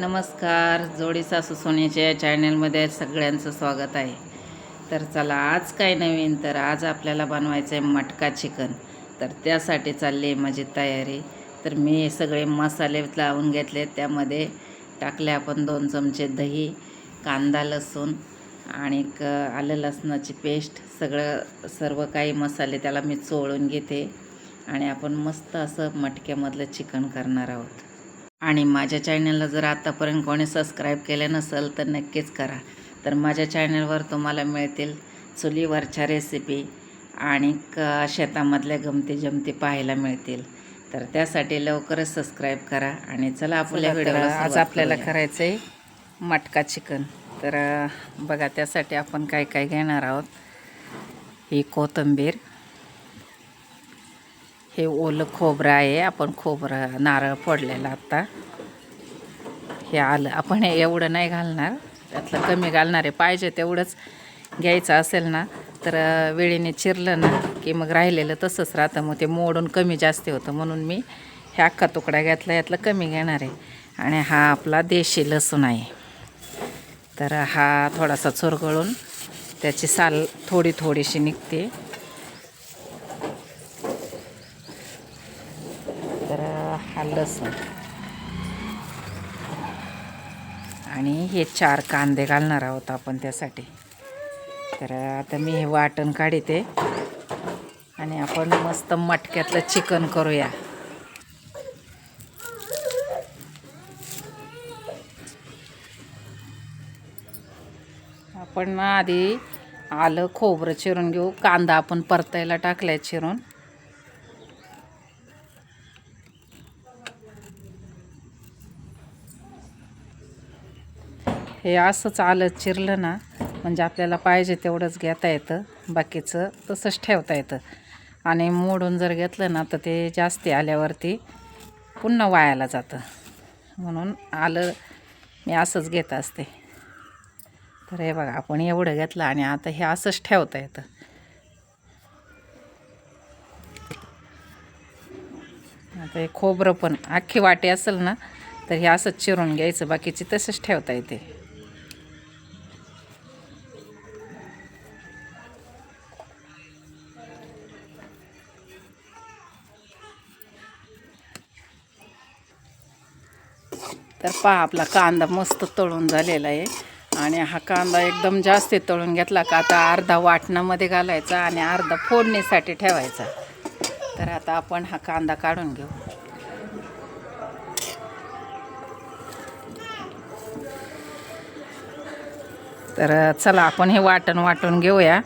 नमस्कार. जोडी सासू सोन्याच्या या चॅनलमध्ये सगळ्यांचं स्वागत आहे. तर चला आज काय नवीन? तर आज आपल्याला बनवायचं आहे मटका चिकन तर त्यासाठी चालली आहे माझी तयारी. तर मी सगळे मसाले लावून घेतले. त्यामध्ये टाकले आपण दोन चमचे दही कांदा लसूण आणि क आलं लसणाची पेस्ट. सगळं सर्व काही मसाले त्याला मी चोळून घेते. आणि आपण मस्त असं मटक्यामधलं चिकन करणार आहोत. आणि माझ्या चॅनलला जर आत्तापर्यंत कोणी सबस्क्राईब केलं नसेल तर नक्कीच करा. तर माझ्या चॅनलवर तुम्हाला मिळतील चुलीवरच्या रेसिपी आणि क शेतामधल्या गमती जमती पाहायला मिळतील. तर त्यासाठी लवकरच सबस्क्राईब करा आणि चला आपल्या व्हिडिओला आज आपल्याला करायचं आहे मटका चिकन तर बघा त्यासाठी आपण काय काय घेणार आहोत? ही कोथिंबीर हे ओलं खोबरं आहे आपण खोबरं नारळ फोडलेलं आत्ता हे आलं. आपण हे एवढं नाही घालणार. त्यातलं कमी घालणार आहे. पाहिजे तेवढंच घ्यायचं असेल ना तर वेळेने चिरलं ना की मग राहिलेलं तसंच राहतं. मग ते मोडून कमी जास्त होतं. म्हणून मी ह्या अख्खा तुकडा घेतला. यातलं कमी घेणार आहे. आणि हा आपला देशी लसूण आहे. तर हा थोडासा चुरगळून त्याची साल थोडी थोडीशी निघते तर हा लसूण. आणि हे चार कांदे घालणार आहोत आपण त्यासाठी. तर आता मी हे वाटण काढते. आणि आपण मस्त मटक्यातलं चिकन करूया. आपण आधी आलं खोबरं चिरून घेऊ. कांदा आपण परतायला टाकलाय चिरून. हे असंच आलं चिरलं ना म्हणजे आपल्याला पाहिजे तेवढंच घेता येतं. बाकीचं तसंच ठेवता येतं. आणि मोडून जर घेतलं ना तर ते जास्त आल्यावरती पुन्हा वायाला जातं. म्हणून आलं मी असंच घेत असते. तर हे बघा आपण एवढं घेतलं आणि आता हे असंच ठेवता येतं. आता हे खोबरं पण अख्खी वाटी असेल ना तर हे असंच चिरून घ्यायचं बाकीची तसंच ठेवता येते. तर पहा आपला कांदा मस्त तळून झालेला आहे. आणि हा कांदा एकदम जास्त तळून घेतला का आता अर्धा वाटणामध्ये घालायचा आणि अर्धा फोडणीसाठी ठेवायचा. तर आता आपण हा कांदा काढून घेऊ. तर चला आपण हे वाटण वाटून घेऊया.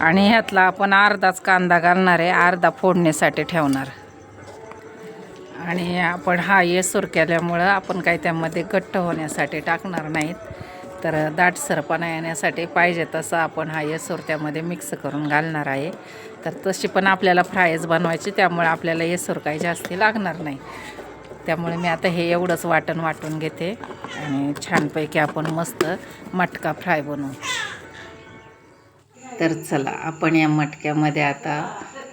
आणि ह्यातला आपण अर्धाच कांदा घालणार आहे अर्धा फोडणीसाठी ठेवणार. आणि आपण हा येसूर केल्यामुळं आपण काही त्यामध्ये घट्ट होण्यासाठी टाकणार नाहीत. तर दाटसरपणा येण्यासाठी पाहिजे तसं आपण हा येसूर त्यामध्ये मिक्स करून घालणार आहे. तर तशी पण आपल्याला फ्रायच बनवायची त्यामुळे आपल्याला येसूर काही जास्ती लागणार नाही. त्यामुळे मी आता हे एवढंच वाटण वाटून घेते आणि छानपैकी आपण मस्त मटका फ्राय बनवू. तर चला आपण या मटक्यामध्ये आता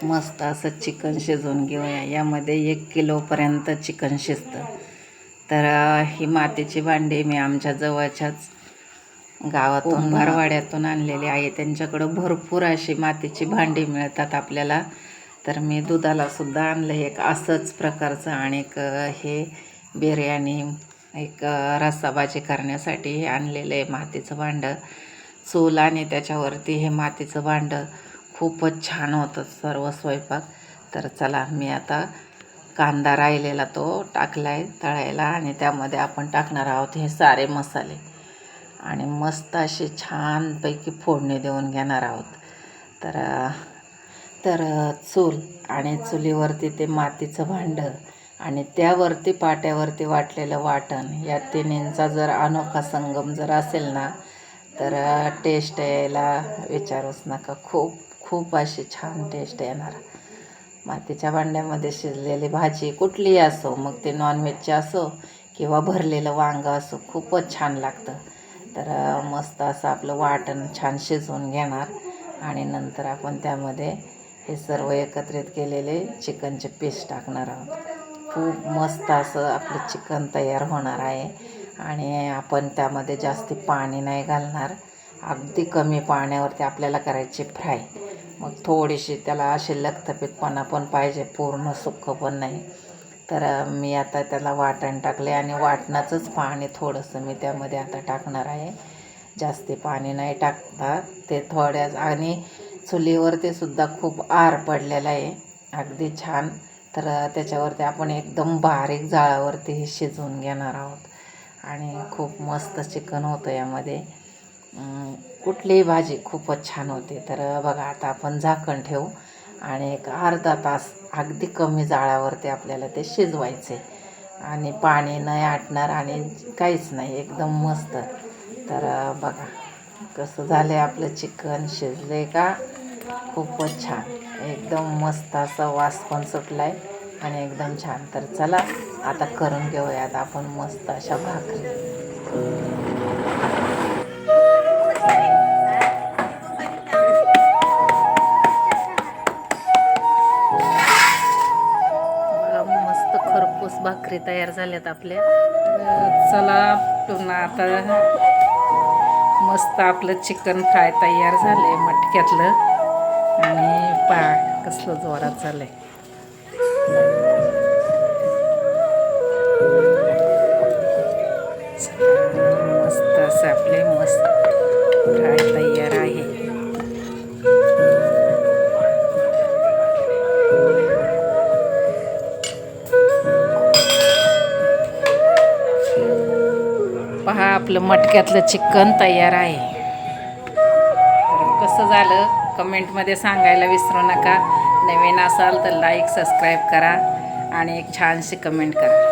मस्त असं चिकन शिजवून घेऊया. यामध्ये एक किलोपर्यंत चिकन शिजतं. तर ही मातीची भांडी मी आमच्या जवळच्याच गावातून भरवाड्यातून आणलेली आहे. त्यांच्याकडं भरपूर अशी मातीची भांडी मिळतात आपल्याला. तर मी दुधाला सुद्धा आणलं. एक असंच प्रकारचं आणि एक हे बिर्याणी एक रस्साभाजी करण्यासाठी हे आणलेलं आहे मातीचं भांडं. चूल आणि त्याच्यावरती हे मातीचं भांडं. खूपच छान होतं सर्व स्वयंपाक. तर चला मी आता कांदा राहिलेला तो टाकला आहे तळायला आणि त्यामध्ये आपण टाकणार आहोत हे सारे मसाले. आणि मस्त असे छानपैकी फोडणी देऊन घेणार आहोत. तर तर चूल आणि चुलीवरती ते मातीचं भांडं आणि त्यावरती पाट्यावरती वाटलेलं वाटण या तिन्हींचा जर अनोखा संगम जर असेल ना तर टेस्ट यायला विचारूच नका. खूप खूप अशी छान टेस्ट येणार. मातीच्या भांड्यामध्ये शिजलेली भाजी कुठलीही असो मग ते नॉनव्हेजची असो किंवा भरलेलं वांगं असो खूपच छान लागतं. तर मस्त असं आपलं वाटण छान शिजवून घेणार आणि नंतर आपण त्यामध्ये हे सर्व एकत्रित केलेले चिकनचे पीस टाकणार आहोत. खूप मस्त असं आपलं चिकन तयार होणार आहे आणि आपण त्यामध्ये जास्ती पाणी नाही घालणार. अगदी कमी पाण्यावरती आपल्याला करायची फ्राय. मग थोडीशी अशी असे लखतपीतपणा पण पाहिजे पूर्ण सुक्कं पण नाही. तर मी आता त्याला वाटण टाकले आणि वाटणाचंच पाणी थोडंसं मी त्यामध्ये आता टाकणार आहे. जास्ती पाणी नाही टाकता ते थोड्याच. आणि चुलीवरती सुद्धा खूप आर पडलेला आहे अगदी छान. तर त्याच्यावरती आपण एकदम बारीक जाळावरती हे शिजवून घेणार आहोत. आणि खूप मस्त चिकन होतं यामध्ये. कुठलीही भाजी खूपच छान होते. तर बघा आता आपण झाकण ठेवू आणि एक अर्धा तास अगदी कमी जाळावरती आपल्याला ते शिजवायचे. आणि पाणी नाही आटणार आणि काहीच नाही एकदम मस्त. तर बघा कसं झालं आहे आपलं चिकन शिजले का? खूपच छान. एकदम मस्त असा वास पण सुटला आहे आणि एकदम छान. तर चला आता करून घेऊयात आपण मस्त अशा भाकरी. भाकरी तयार झाल्यात आपल्या. चला पुन्हा आता मस्त आपलं चिकन फ्राय तयार झाले मटक्यातलं. आणि पा कसलं जोरात झालंय. मस्त असं आपले मस्त फ्राय तयार आहे. पहा आपलं मटक्यातलं चिकन तयार आहे. तर कसं झालं? कमेंटमध्ये सांगायला विसरू नका. नवीन असाल तर लाईक सबस्क्राईब करा आणि एक छानशी कमेंट करा.